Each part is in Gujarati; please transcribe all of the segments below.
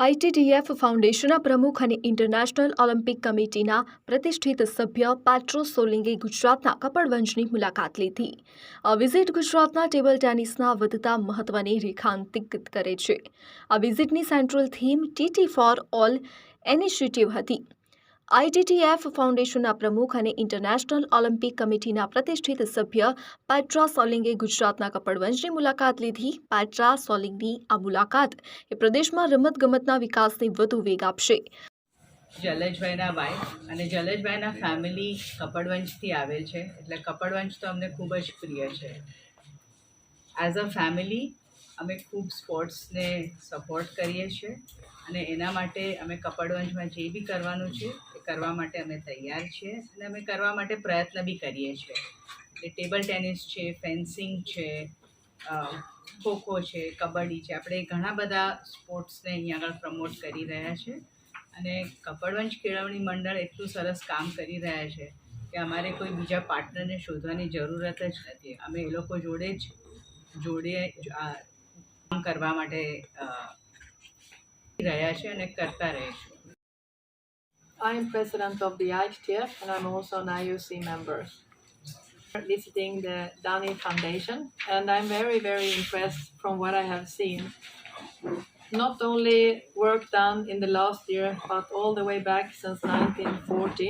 આઈટીટીએફ ફાઉન્ડેશનના પ્રમુખ અને ઇન્ટરનેશનલ ઓલિમ્પિક કમિટીના પ્રતિષ્ઠિત સભ્ય પેટ્રો સોલિંગે ગુજરાતના કપડવંજની મુલાકાત લીધી. આ વિઝિટ ગુજરાતના ટેબલ ટેનિસના વધતા મહત્વને રેખાંકિત કરે છે. આ વિઝિટની central theme TT for all initiative હતી. આઈટીટીએફ ફાઉન્ડેશનના પ્રમુખ અને ઇન્ટરનેશનલ ઓલિમ્પિક કમિટીના પ્રતિષ્ઠિત સભ્ય પેટ્રા સોલિંગે ગુજરાતના કપડવંજની મુલાકાત લીધી. પેટ્રા સોલિંગની આ મુલાકાત એ પ્રદેશમાં રમતગમતના વિકાસને વધુ વેગ આપશે. જલેશભાઈના વાઇફ અને જલેશભાઈના ફેમિલી કપડવંશથી આવેલ છે. એટલે કપડવંશ તો અમને ખૂબ જ પ્રિય છે. એઝ અ ફેમિલી અમે ખૂબ સ્પોર્ટ્સને સપોર્ટ કરીએ છીએ અને એના માટે અમે કપડવંશમાં જે બી કરવાનું છે એ કરવા માટે અમે તૈયાર છીએ અને અમે કરવા માટે પ્રયત્ન બી કરીએ છીએ. એ ટેબલ ટેનિસ છે, ફેન્સિંગ છે ખોખો છે, કબડ્ડી છે, આપણે ઘણા બધા સ્પોર્ટ્સને અહીંયા આગળ પ્રમોટ કરી રહ્યા છે અને કપડવંશ કેળવણી મંડળ એટલું સરસ કામ કરી રહ્યા છે કે અમારે કોઈ બીજા પાર્ટનરને શોધવાની જરૂરત જ નથી. અમે એ લોકો જોડે જ જોડે કામ કરવા માટે અ, રહ્યા છે અને કરતા રહીશું I'm president of the IHTF and I'm also an IUC member. Visiting the Dani Foundation and I'm very, very impressed from what I have seen. Not only work done in the last year, but all the way back since 1940.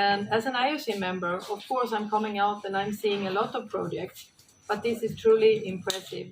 And as an IUC member, of course, I'm coming out and I'm seeing a lot of projects, but this is truly impressive.